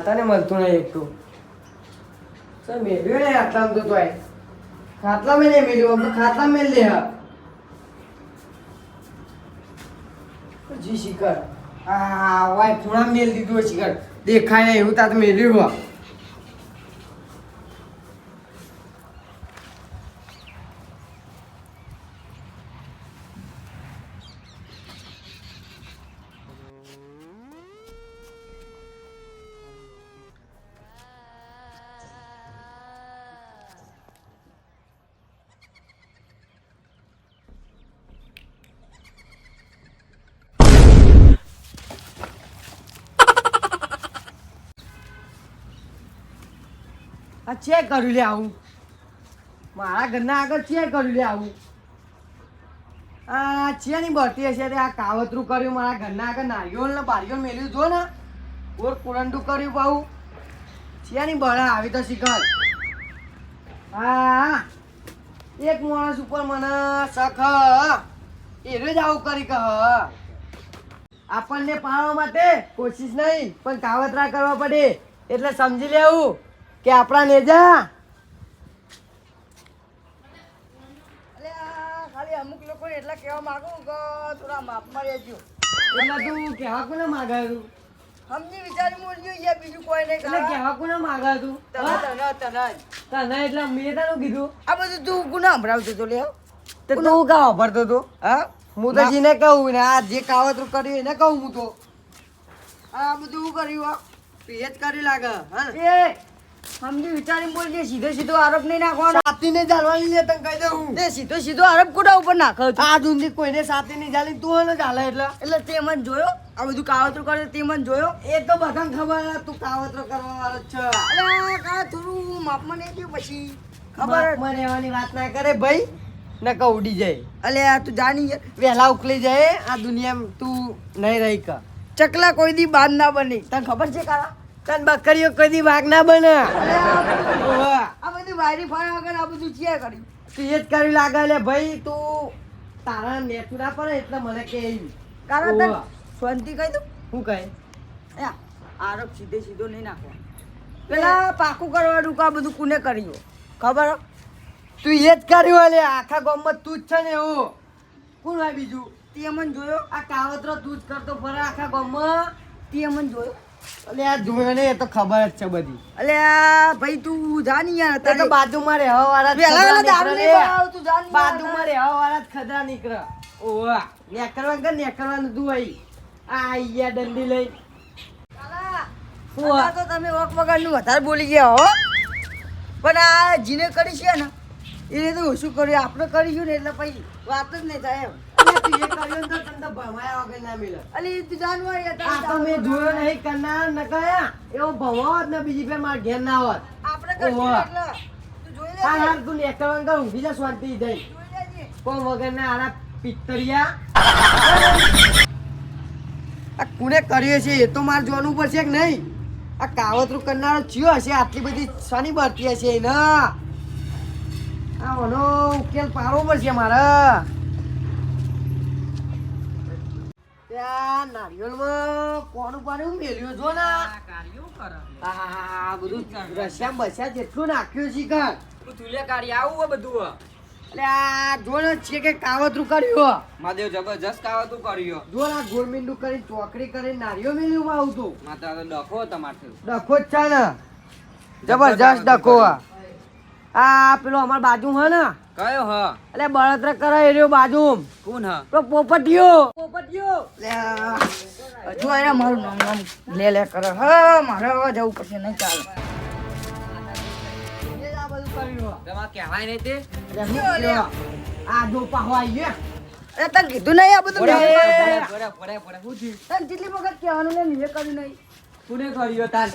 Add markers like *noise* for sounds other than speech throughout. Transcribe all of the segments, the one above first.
છે દાંતાને મળતું નહીં એક તો સર મેળવ્યો નહીં આટલામાં તો તોય ખાટલામાં નહીં મેળ્યું આમ તો ખાટલામાં મેળ લે હા જી શિખર આ વાય ખૂણા મેલ દીધું શિખર દેખાય નહીં એવું તાત મેળવ્યું હોય ચેક કર્યું લે આવું. મારા ઘરના આગળ ચેક કર્યું લે આવું. આ ચેની બરતી હશે તે આ કાવતરું કર્યું મારા ઘરના આગળ નારિયોળ ને બારિયોળ મેળ્યું જો ને ઓર કુરંડું કર્યું છે ચેની બળા આવી તો શીખર? હા, એક માણસ ઉપર મને સખ એનું જ આવું કરી કહ. આપણને પાડવા માટે કોશિશ નહીં, પણ કાવતરા કરવા પડે. એટલે સમજી લેવું. કે આપણા નેજા? ખાલી અમુક લોકો એટલા કહેવા માંગુ કે થોડા માપમાં રહેજો. એટલે તું કહેવા કોને માગાયું સમજી વિચારી બોલજો યાર બીજું કોઈ નહીં એટલે કહેવા. કહેવા કોને માગાયું તને તને તને. તને એટલે મેં તને કીધું. આ બધું તું ગુના સંભળાવતો તો લે તે તું કા વાપરતો તો હા? હું તો જીને કહું ને આ જે કાવતરું કર્યું એને કહું હું તો. આ બધું કર્યું આ? તું જ કરી લાગે હા સમજી વિચારીને બોલજે સીધો સીધો આરોપ નહીં નાખવાનો. સાતીને જાળવાની લે તને કહી દઉં. તે સીધો સીધો આરોપ કોડા ઉપર નાખો છો? આ દુંદી કોઈને નહીં જાળી તું હને ચાલે એટલે. એટલે તે મને જોયો? આ બધું કાવતરું કરે તે મને જોયો? એ તો બધાને ખબર તું કાવતરો કરવા વાળો જ છે. અલે કા થોડું માપમાં નહીં ગયું પછી? ખબર મને એવાની વાત ના કરે ભાઈ નકા ઉડી જાય. અલે આ તું જાણી વહેલા ઉકલી જાય આ દુનિયામાં તું નહીં રહી કા ચકલા કોઈ દી બાંધ ના બની. તને ખબર છે કાલા તન બકરીઓ કદી વાઘ ના બને. આ બધી વાયરી ફાયા વગર આ બધું ચિયા કર્યું તું એ જ કરી લાગે લે ભાઈ તું તારા નેટ પર એટલે મને કે કારણ તને. શાંતિ કહી દઉં? હું કહે? આરોપ સીધે સીધો નહીં નાખો પેલા પાકું કરવાનું કે આ બધું કોને કર્યું? ખબર તું એ જ કર્યું લે આખા ગામમાં તું જ છે ને એવું કોણ હોય બીજું? તે મને જોયો? આ કાવતરો તું જ કરતો ફરે આખા ગામમાં. તે મને જોયો? એટલે આ જોયો ને એ તો ખબર જ છે બધી. અલે આ ભાઈ તું જાની યાર તે તો બાજુમાં રહેવા વાળા પેલા પેલા દારૂ નહીં. તું જા બાજુમાં રહેવા વાળા ખદરા નીકળ. ઓવા નેકરવાનું કે નેકરવાનું તું આઈ. આ આઈયા દંડી લઈ. કાલા, તો તમે વખ વગરનું વધારે બોલી ગયા હો. પણ આ જીને કરી છે ને એને તો શું કર્યું. આપણે કરીશું ને એટલે પછી વાત જ નહીં થાય એમ. બીજી ફેર મારા ઘેર ના જોઈ વગર ના આના પિત્તરિયા. કોને કર્યો છે એ તો મારે જોવાનું પડશે કે નહીં? આ કાવતરું કરનારો ચિયો હશે આટલી બધી શાની બરતી હશે એને. આ ઓનો ઉકેલ પાડવો પડશે મારે. ત્યાં નારિયેળમાં કોનું પાણી મેલ્યું જો ને. આ બધું રસ્યા બસ્યા જેટલું નાખ્યું છે કર એટલે આ જો ને છે કે કાવતરું કર્યું મહાદેવ જબરજસ્ત કાવતું કર્યો જો આ ગોળમીંડું કરી ચોકડી કરી નારિયો મેલ્યું આવતું. માતા ડખો તમારથી ડખો જ છે ને. જબરજસ્ત ડખો આ. આ પેલો અમાર બાજુ હે ને? કયો હ? એટલે બળતરા કરે એ રહ્યો બાજુ કોણ હ? તો પોપટિયો પોપટિયો લે. હજુ આયા મારું નામ નામ લે લે કરે. હ મારે હવે જવું પડશે નહીં ચાલે. એ આ બધું કર્યું તમારે કહેવાય નહીં તે? એટલે હું કયો? આ જો પાહો આઈ એ તને કીધું નહીં આ બધું ઓરે. પડે પડે પડે પડે શું થયું તને કેટલી વખત કહેવાનું મેં કર્યું નહીં. કોને કર્યો? તાર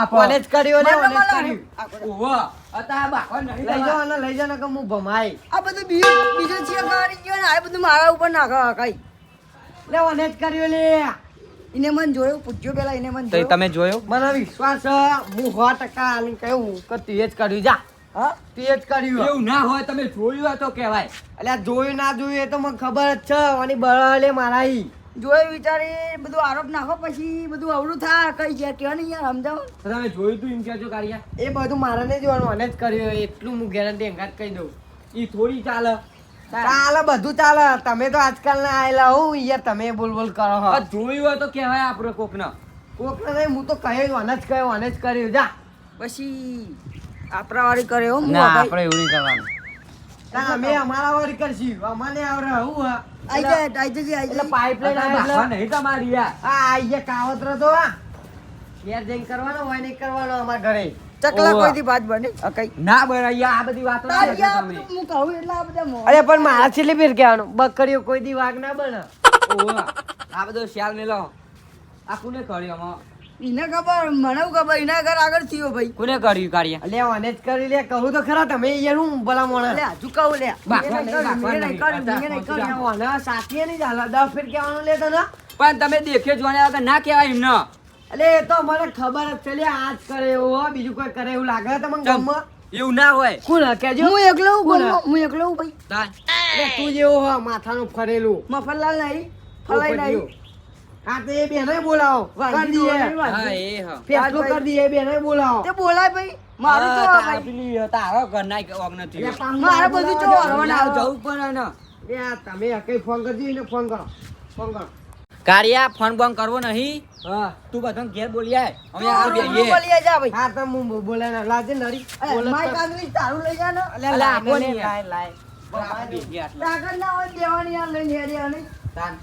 આપો. જ કર્યો ને, કર્યું. અતા બાકો નહીં લઈ. લઈ કે હું ભમાય. આ બધું બીજું બીજું છે કરી ગયો ને આ બધું મારા ઉપર નાખો કઈ. લે ઓને જ કર્યો લે. એને મને જોયું પૂછ્યો પેલા મને તમે જોયો? મને વિશ્વાસ છે હું સો ટકા આલી કહું કે તું જ કર્યું. જા. હા? તે જ કર્યું. એવું ના હોય તમે જોયું તો કહેવાય. એટલે આ જોયું ના જોયું એ તો મને ખબર જ છે અને બળે મારા જોઈ વિચારી બધું આરોપ નાખો પછી બધું અવળું થાય કઈ છે કયો નહીં યાર સમજાવો? તમે જોયું તું એમ કહેજો કારિયા એ બધું મારે નહીં જોવાનું મને જ કર્યું એટલું હું ગેરંટી અંગાત કહી દઉં. એ થોડી ચાલે. ચાલે બધું ચાલે. તમે તો આજકાલ ના આયેલા હો યાર તમે બોલ બોલ કરો હા. જોયું હોય તો કહેવાય આપણે કોકને. કોકને નહીં હું તો કહ્યું આને જ કહ્યું આને જ કર્યું. જા. પછી આપણા વાળી કર્યો ના આપણે એવું નહીં કરવાનું. અમે અમારા વાળી કરશું. અમારે આવડે હું આઈ જાય આઈ જજે આઈ એટલે જજે. આવે નહીં તમારી આ. આઈ ગયા કાવતરો તો આ ઘેર જઈને કરવાનો હોય નહીં કરવાનો અમારા ઘરે. ચકલા કોઈ થી ભાત બને? કઈ ના બનાવી આ બધી વાતો ના તારી કરતા આ તમે હું કહું એટલે આ બધા અરે પણ મારા છેલ્લી ફેર કહેવાનું બકરીઓ કોઈ દી વાગ ના બને? આ બધો ખ્યાલ મેલો. આ કોને કર્યો આમાં? એને ખબર મને ખબર એના ઘર આગળ થયો ભાઈ. કોને કર્યું કાર્ય? લે આને જ કરી લે કહું તો ખરા તમે યાર હું ભલા લે મોણા હજુ કહું લે સાથી નહીં ચાલે દસ ફેર કહેવાનું લે તને. પણ તમે દેખે જોને વગર ના કહેવાય એમને. એટલે એ તો મને ખબર જ છે લે આ જ કરે એવું હો બીજું કોઈ કરે એવું લાગે તમને ચમ. એવું ના હોય. કોણ કેજો હું એકલો હું કોણ? ગામમાં, હું? એકલો હું ભાઈ. તું જેવો હો માથાનું ફરેલું. મફતલાલ નહીં ફલાઈ નહીં. હા તો બેને બોલાવો. કરી દઈએ. હા એ હા. ફેસલો કરી દઈએ એ બેને બોલાવો. તે બોલાય ભાઈ. મારું તો ભાઈ. પેલી તારો ઘરના ઓગ નથી. મારે બધું જો. હરવાના જવું પડે ને એ તમે કઈ ફોન કરજો એને ફોન કરો. ફોન કરો. કારિયા ફોન બોન કરવો નહીં. હા. તું બધા ઘેર બોલી આય. અમે આ બેહીએ. બોલી જા ભાઈ. હા તો હું બોલાય લાજે નરી. માઈક તો. તારું લઈ જા ને. અલ્યા અલા, આપો લાય, નહીં લાય, લાય. બરાબર. ના હોય દેવાની આ લઈને હેરી આને. તાન.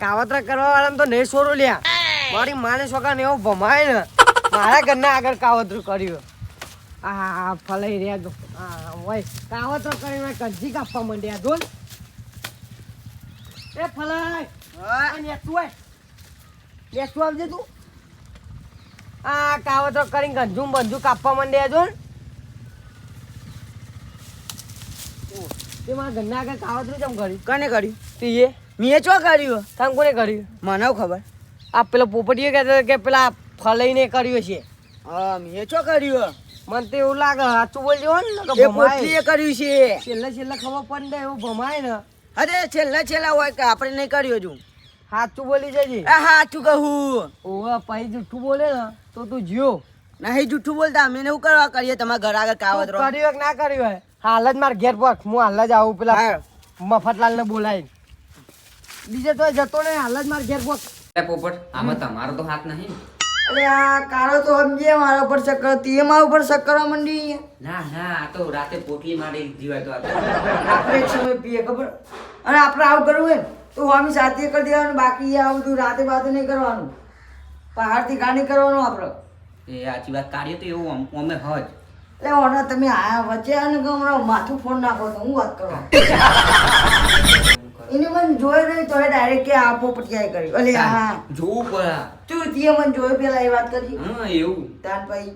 કાવતરા કરવા વાળા તો નહીં છોડું લ્યા. મારી માને છોકરાને એવો ભમાય ને મારા ઘરના આગળ કાવતરું કર્યું. આ ફલાઈ રહ્યા જો. આ હોય. કાવતરો કરીને કંજી કાપવા માંડ્યા ધોલ એ ફલાઈ. આ હોય. નેતું આવજે તું. આ કાવતરો કરીને ગંજું બંજું કાપવા માંડ્યા જો તે મારા ઘરના આગળ કાવતરું કેમ કર્યું? કને કર્યું? તીએ મેં ચો કર્યું? તમે કોને કર્યું? મને ખબર. આ પેલો પોપટીએ કહેતો કે પેલા ફલાઈને કર્યું છે. હા મેં ચો કર્યું? મને તો એવું લાગે સાચું બોલજો ને એ ભમાય. કર્યું છે. છેલ્લે છેલ્લે ખબર પડે ને એવું ભમાય ને. અરે છેલ્લા છેલ્લા હોય કે આપણે નહીં કર્યું હજુ. સાચું બોલી જજે એ હાચું કહું. ઓ પછી જૂઠું બોલે ને તો તું જીઓ નહીં જૂઠું બોલતા અમે એવું કરવા કરીએ તમારા ઘર આગળ કાવત કર્યું કે ના કર્યું હોય? હાલ જ મારા ઘેર પર હું હાલ જ આવું પેલા હા. મફતલાલ ને બોલાય બીજે તો જતો ને હાલ જ માર ઘેર પર એ પોપટ આમાં તમારો તો હાથ નહીં અરે આ કાળો તો સમજે મારા ઉપર ચક્કર તે મારા ઉપર ચક્કર માંડી ના ના આ તો રાતે પોટલી મારી જીવાય તો આપણે એક સમય પીએ ખબર? અને આપણે આવું કરવું હોય તો આમી સાથે કરી દેવાનું બાકી આવું બધું રાતે બાતે નહીં કરવાનું. પહાડથી ગાડી કરવાનું આપણે. એ આચી વાત કાર્ય તો એવું અમ- હજ. એટલે ઓના તમે આ વચ્ચે આને કહો હમણાં માથું ફોન નાખો તો હું વાત કરો? *laughs* એને મને જોઈ નહીં તો ડાયરેક્ટ કે આ પોપટિયાએ કર્યું. અલે હા. જોવું પડે તું તે મને જોયો પેલા એ વાત કરી. હા એવું. તાન ભાઈ.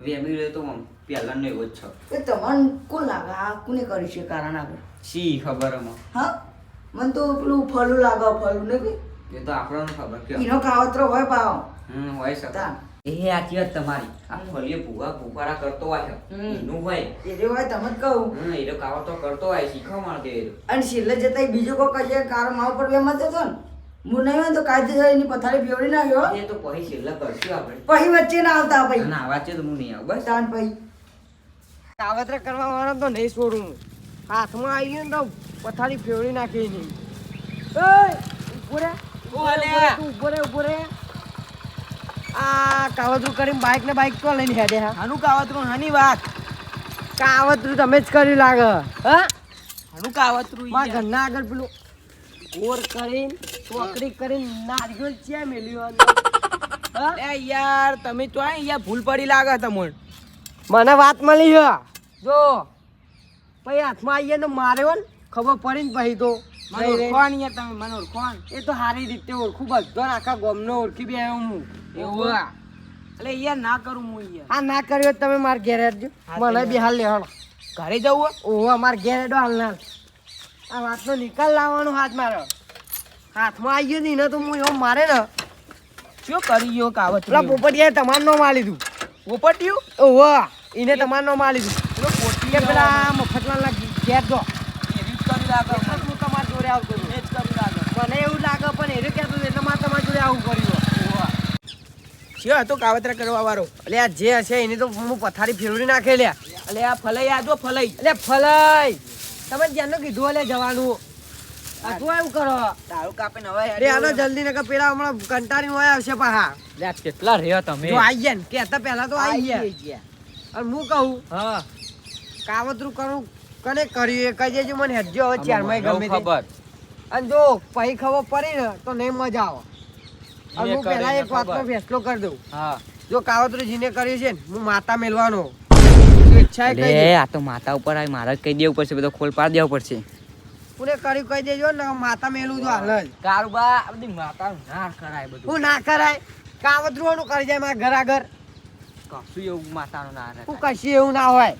વેમી રહ્યો તો આમ પહેલાનો એવો જ છે. એ તમને કોણ લાગે? આ કોને કરી છે કારણ આગળ? શી ખબર આમાં? હા? મને તો પેલું ફલું લાગે ફલું ને ભાઈ એ તો આપણને ખબર કે એનો કાવતરો હોય પાવ હમ હોય શકે. તાન. એ આચી વાત તમારી. આ ફલીએ ભૂવા ભૂપારા કરતો હોય એનું હોય. એ જે હોય તમે જ કહું. હમ એ તો કાવો તો કરતો હોય શીખવા મળતે એ અને છેલ્લે જતા બીજો કોઈ કશે કાર માવ પર વેમાં જતો ને હું નહીં હોય તો કાયદેસર એની પથારી ફેવડી નાખ્યો. એ તો પછી છેલ્લા કરશું આપણે. પછી વચ્ચે ના આવતા ભાઈ. ના વચ્ચે તો હું નહીં આવું બસ. તાન ભાઈ. કાવતરા કરવા વાળો તો નહીં છોડું હું. હાથમાં આવી ગયું ને તો પથારી ફેવડી નાખી નહીં રે. રે. રે. આ કાવતરું કરીને બાઈક ને બાઈક તો લઈને હેડે હા? હાનું કાવતરું હાની વાત. કાવતરું તમે જ કર્યું લાગે. હા? હાનું કાવતરું મારા ઘરના આગળ પેલું ઓર કરીને ચોકડી કરીને નારિયેળ છે મેલ્યું હા? યાર તમે તો અહીંયા ભૂલ પડી લાગે તમને. મને વાત મળી છે જો પછી હાથમાં આવીએ ને માર્યો ને ખબર પડી ને પછી તો. મને ઓળખવાની તમે મને ઓળખવાન. એ તો સારી રીતે ઓળખું બધો આખા ગામનો ઓળખી બે હું. એવું. એટલે યાર ના કરું હું યાર આ ના કર્યો તમે મારા ઘેર મને બી હાલ લેવાનો. ઘરે જવું ઓહો અમારા ઘેર હેડો હાલ ના. આ વાતનો નિકાલ લાવવાનો હાથ મારો. હાથમાં આવી ગયો ને એને તો હું એવો મારે ને. શું કરી ગયો કાવત પેલા પોપટિયાએ તમાર નામ આ લીધું પોપટિયું? ઓહો એને તમારું નો આ દઉં પેલો કે પોટિયો પેલા મફતલાલના ઘેર જો. હું તમારી જોડે આવતો મને એવું લાગે પણ એને કહેતો હતો એટલે મારે તમારી જોડે આવું કર્યું. છે હતો કાવતરા કરવા વાળો? એટલે આ જે હશે એને તો હું પથારી ફેરવી નાખે લે. એટલે આ ફલઈ આજો ફલઈ. એટલે ફલાઈ. તમે જ્યાંનું કીધું એટલે જવાનું. આ તું એવું કરો. તારું કાપે નવા અરે આનો જલ્દી નકર પેલા હમણાં કંટાળી હોય આવશે પાહા. લે કેટલા રહ્યો તમે? જો આઈ ગયા ને કેતા પહેલા તો આઈ ગયા. અને હું કહું હા. કાવતરું કરું કને કર્યું એ કહી દેજો મને હેડજો હવે ચારમાં ગમે ખબર. અને જો પછી ખબર પડી ને તો નહીં મજા આવે. અને હું પહેલા એક વાતનો ફેસલો કરી દઉં. હા. જો કાવતરું જીને કર્યું છે ને હું માતા મેલવાનો. ઈચ્છા એ આ તો માતા ઉપર આવી મારા કહી દેવું પડશે બધો ખોલ પાડી દેવો પડશે. પૂરે કર્યું કહી દેજો ને માતા મેલું જો હાલ જ. કારુબા આ બધી માતા ના કરાય બધું. હું ના કરાય. કાવતરું નું કરી જાય મારા ઘર આગળ. કશું એવું માતાનું ના હું. કશી એવું ના હોય.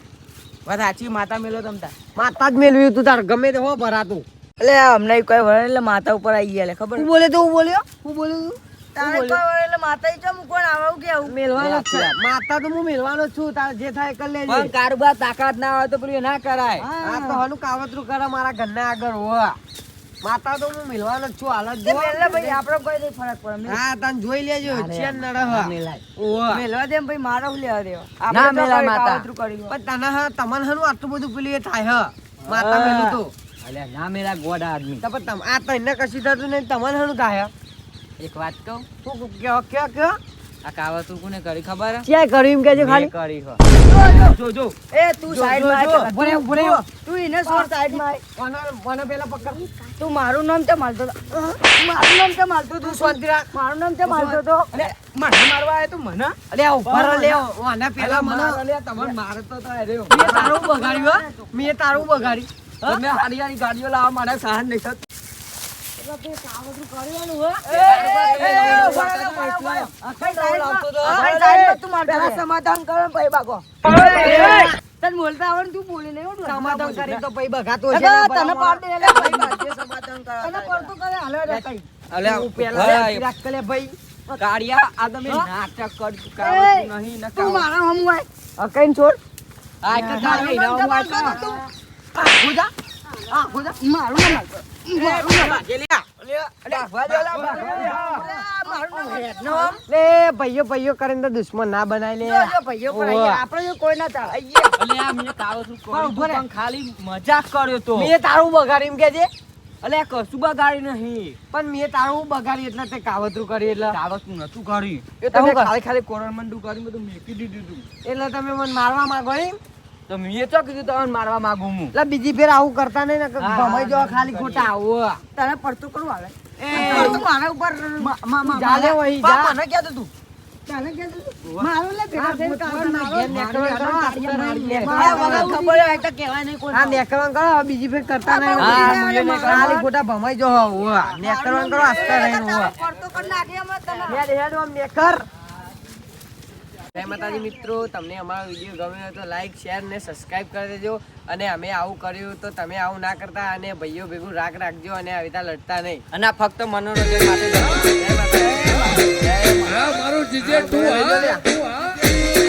વાત સાચી માતા મેલો તમતા માતા જ મેળવ્યું તું તાર ગમે તે હો ભરાતું. એટલે અમને કોઈ વળે એટલે માતા ઉપર આવી ગયા ખબર બોલે તો હું બોલ્યો? હું બોલ્યું? તારે કોઈ એટલે માતા ઈ ચમ કોણ આવું કે આવું મેલવાનો જ છે. માતા તો હું મેલવાનો જ છું. તાર જે થાય કરી લેજે. પણ કારુબા તાકાત ના હોય તો પેલું ના કરાય. આ તો હનું કાવતરું કરે મારા ઘરના આગળ હોવા માતા તો હું મેલવાનો જ છું. હાલ જ. મેલે ભાઈ આપણે કોઈ નહીં ફરક પડે. મેલ- હા તને જોઈ લેજો. છે ને નડહ. મેલવા દે ભાઈ મારો લેવા દેવા. ના કોઈ માતા. પણ તને હા તમને હનું આટલું બધું પેલી થાય હ. માતા. મેલું તો. અલ્યા ના મેલા ગોડા આદમી. તો પણ તમ આ તને કશું થતું નહીં તમને હનું થાય એક વાત કહું? તું કયો કયો કયો? આ કાવતરું કોને કરી ખબર? છે ક્યાં કર્યું એમ કેજો ખાલી? કરી હો. જો જો. એ તું સાઈડમાં માં આય ભરે રે, તું ઇને સોર સાઈડમાં માં મને મને પેલા પકડ. તું મારું નામ તે માલતો મારું નામ તે માલતો તું તું શાંતિ રાખ. મારું નામ તે માલતો તો અરે મને મારવા આવ્યો તું મને? અરે ઉપર લે આના પેલા મને અલ્યા તમને મારતો તો અરે મેં તારું બગાડ્યું હો. મેં તારું બગાડ્યું. તમે હારી હારી ગાડીઓ લાવવા માટે સહન નહીં થતું સાઈડમાં તું મારતો રહે. સમાધાન કરો ને પછી તને બોલતા આવડે તું બોલી નહીં સમાધાન કરી તો પછી બગાતો છે તને પાડ દે એટલે ભાઈ બાજુ. સમાધાન તને પડતું કરે હાલે રે કઈ. અલ્યા તું પેલા ભાઈ, રાખ ભાઈ કાળિયા આ તમે હા? નાટક કર્યું એ, નહીં ને તું મારા હમું આય. આ છોડ આ એક કાળિયા નામ હું આ- તું. આ ખુદા આ ખુદા મારું નામ લે ભાઈઓ ભાઈઓ કરીને તો દુશ્મન ના બનાય કોઈ ના ખાલી મજાક કર્યો તો. મેં તારું બગાડી એમ કે છે? અલે કશું બગાડી નહીં. પણ મેં તારું બગાડી એટલે તે કાવતરું કરી એટલે. કાવતરું નતું કર્યું. એ એ તમે ખાલી ખાલી કોરણમંડું કરી બધું મેકી દીધું એટલે તમે મને મારવા માંગો એમ? તો મેં તો કીધું તમને મારવા માંગુ હું. એટલે બીજી ફેર આવું કરતા નહીં ને ભમાઈ ખાલી ખોટા. આવો. તને પડતું. પડતું મારા ઉપર વહી જા. મને કહેતો તું બીજી ફેર કરતા નહીં. ખાલી ખોટા ભમાઈ જો હોવા કરો આસ્તા નહીં નેકર. જય માતાજી મિત્રો તમને અમારો વીડિયો ગમ્યો હોય તો લાઈક શેર ને સબસ્ક્રાઇબ કરી દેજો. અને અમે આવું કર્યું તો તમે આવું ના કરતા અને ભાઈઓ ભેગું રાખ રાખજો અને આવી રીતે લડતા નહીં. અને ફક્ત મનોરંજન માટે જય માતાજી.